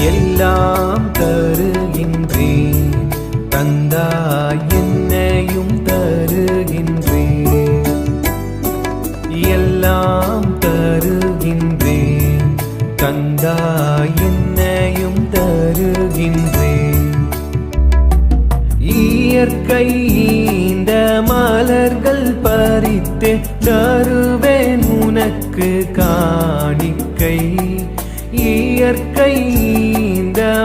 எல்லாம் தருகின்றேன். தந்தாய் என்னையும் தருகின்றேன். எல்லாம் தருகின்றேன். தந்தாய் என்னையும் தருகின்றேன். இயற்கை இந்த மலர்கள் பறித்து தருவேன் உனக்கு காணிக்கை. இயற்கை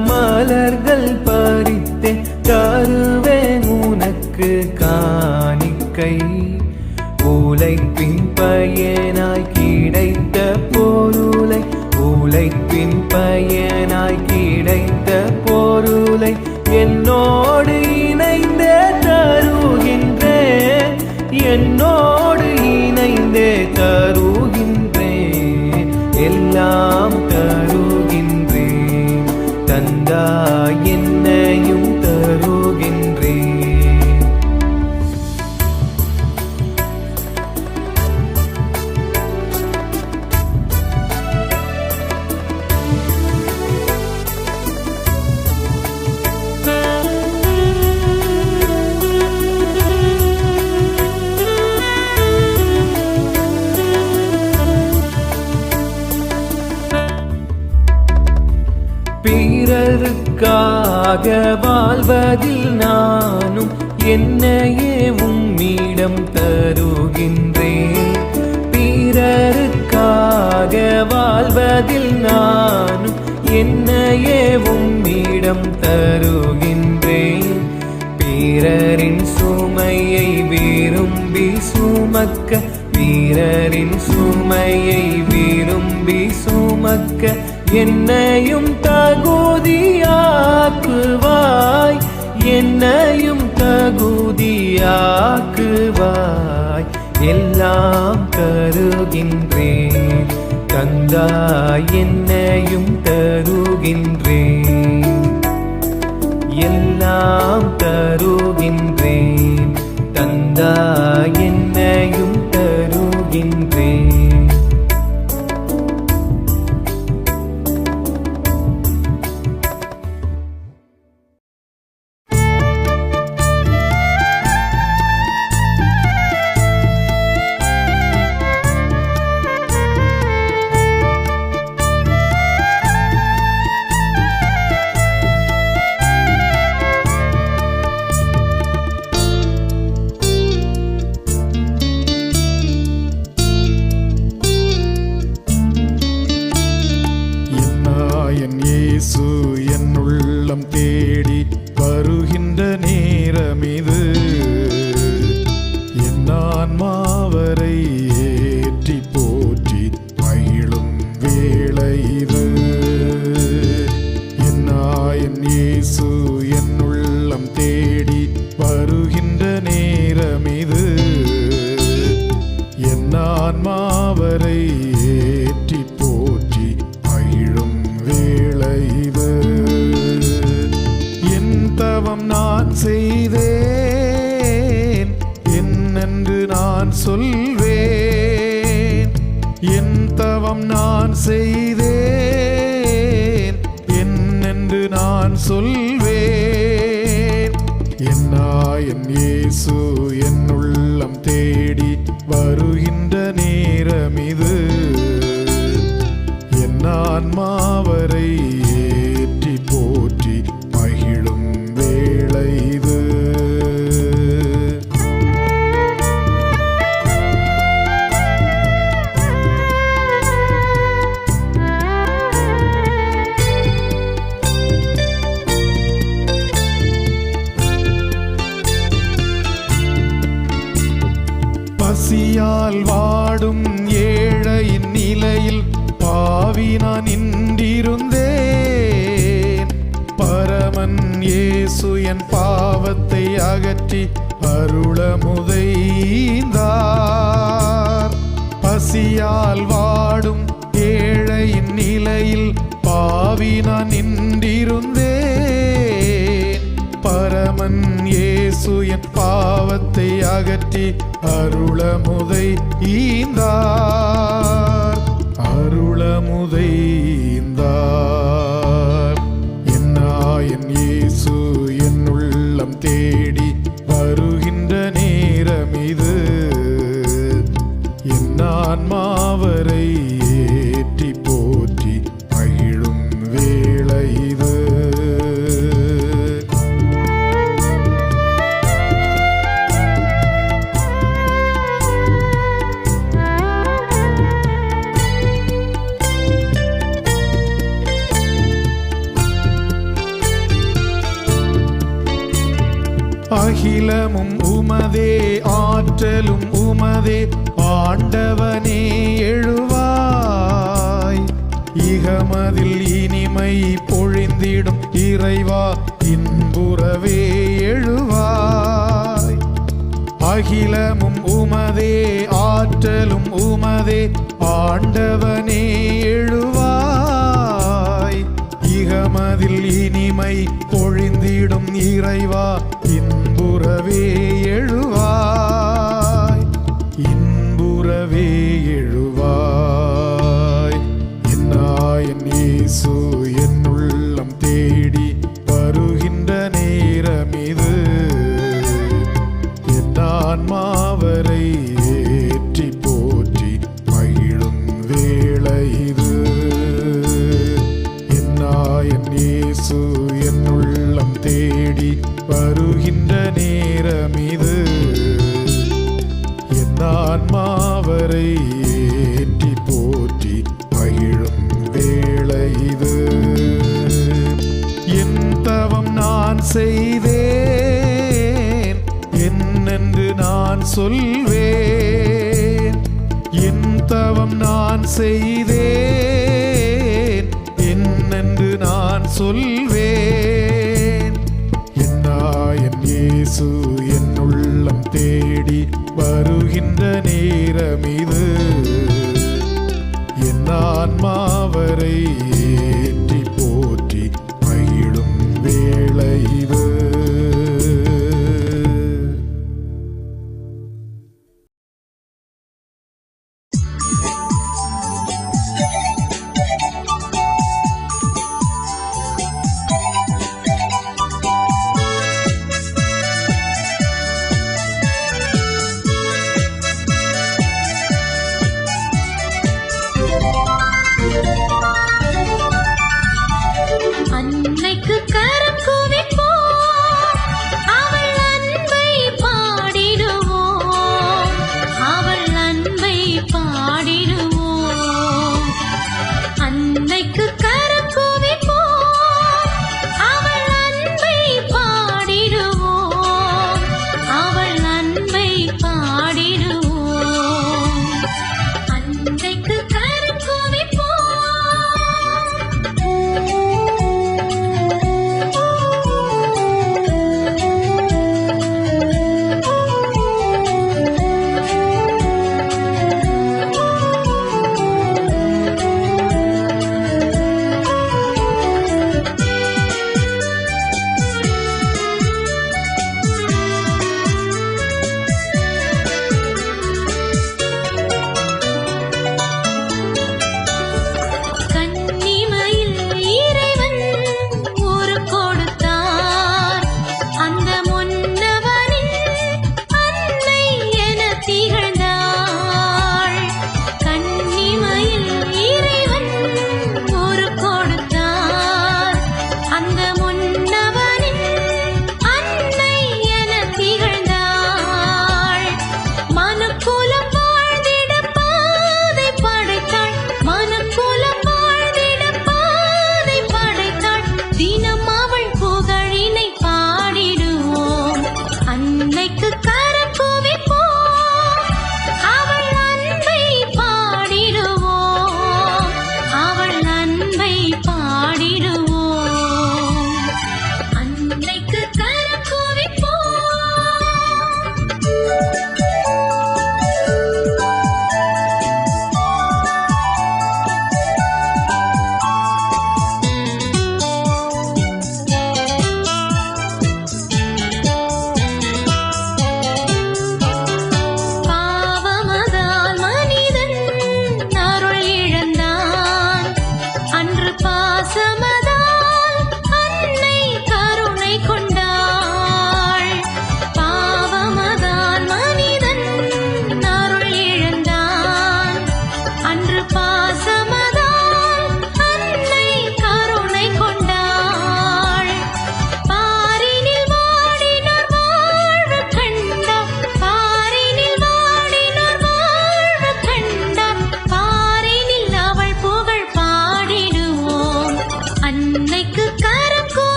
மலர்கள் பறித்தேன் தருவேன் உனக்கு காணிக்கை. உழைப்பின் பயனாய் உம்மாக வாழ்வதில் நானும் என்னையே உம்மிடம் தருகின்றேன். பிறருக்காக வாழ்வதில் நானும் என்னையே உம்மிடம் தருகின்றேன். வீரரின் சுமையை விரும்பி சுமக்க வீரரின் சுமையை என்னையும் தகுதியாக்குவாய் என்னையும் தகுதியாக்குவாய். எல்லாம் தருகின்றேன். தந்தாய் என்னையும் தருகின்றேன். எல்லாம் தருகின்றேன். தந்தாய் தேவன் இயேசு என் பாவத்தை அகற்றி அருளமுதை ஈந்தார். அருளமுதை ஈந்தார். அகிலமும் உமதே ஆற்றலும் உமதே ஆண்டவனே எழுவாய். இகமதில் இனிமை பொழிந்திடும் இறைவா இன்புறவே எழுவாய். அகிலமும் உமதே ஆற்றலும் உமதே ஆண்டவனே எழுவாய். இகமதில் இனிமை பொழிந்திடும் இறைவா இன்புறவே எழுவாய். இன்புறவே நான் செய்தேன். என்னென்று நான் சொல்வேன். என்னா என் இயேசு என் உள்ளம் தேடி வருகின்ற நேரம் இது என் ஆன்மாவரை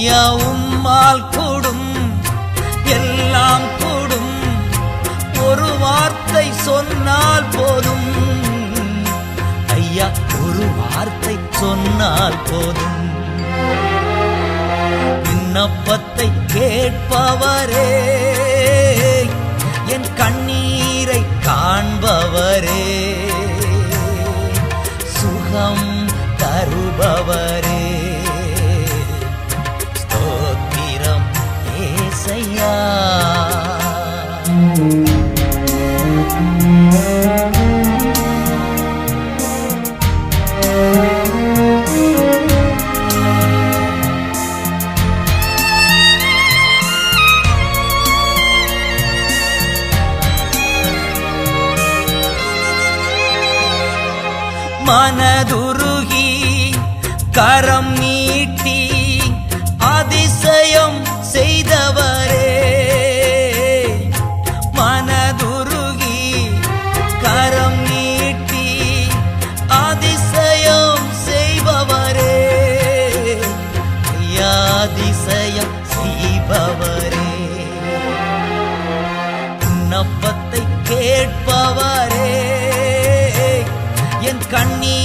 ஐயா உம்மால் கூடும் எல்லாம் கூடும். ஒரு வார்த்தை சொன்னால் போதும். ஐயா ஒரு வார்த்தை சொன்னால் போதும். விண்ணப்பத்தை கேட்பவரே என் கண்ணீரை காண்பவரே சுகம் தருபவரே. கேட்பவரே. என் கண்ணீர்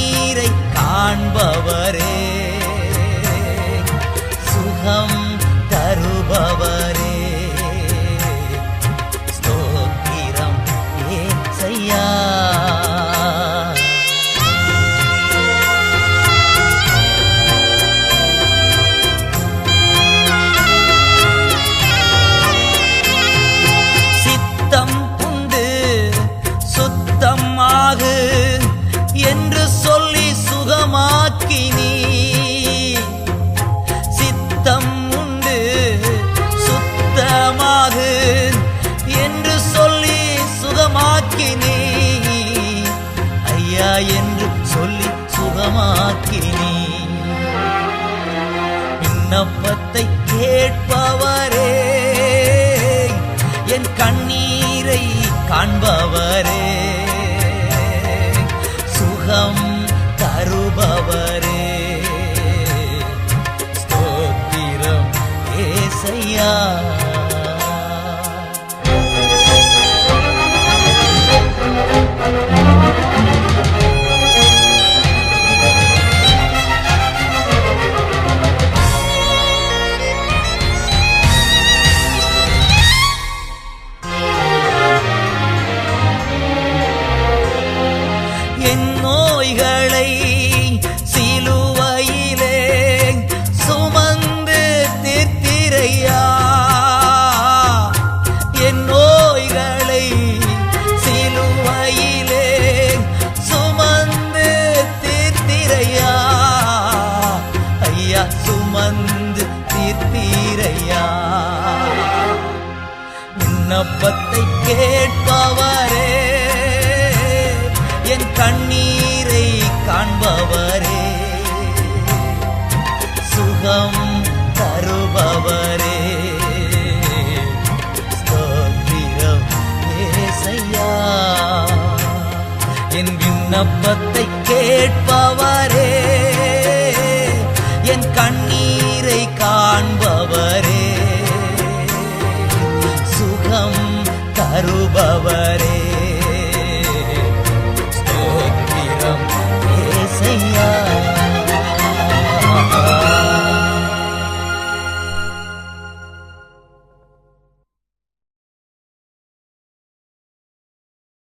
சுத்தமாகு என்று சொல்லி சுகமாக்கினே. ஐயா என்று சொல்லி சுகமாக்கினே. விண்ணப்ப சுகம் தருபவரே ஸ்தோத்திரம் ஏசையா என் விண்ணப்பத்தை கேட்பவரே என் கண்ணீரை காண்பவரே சுகம் தருபவரே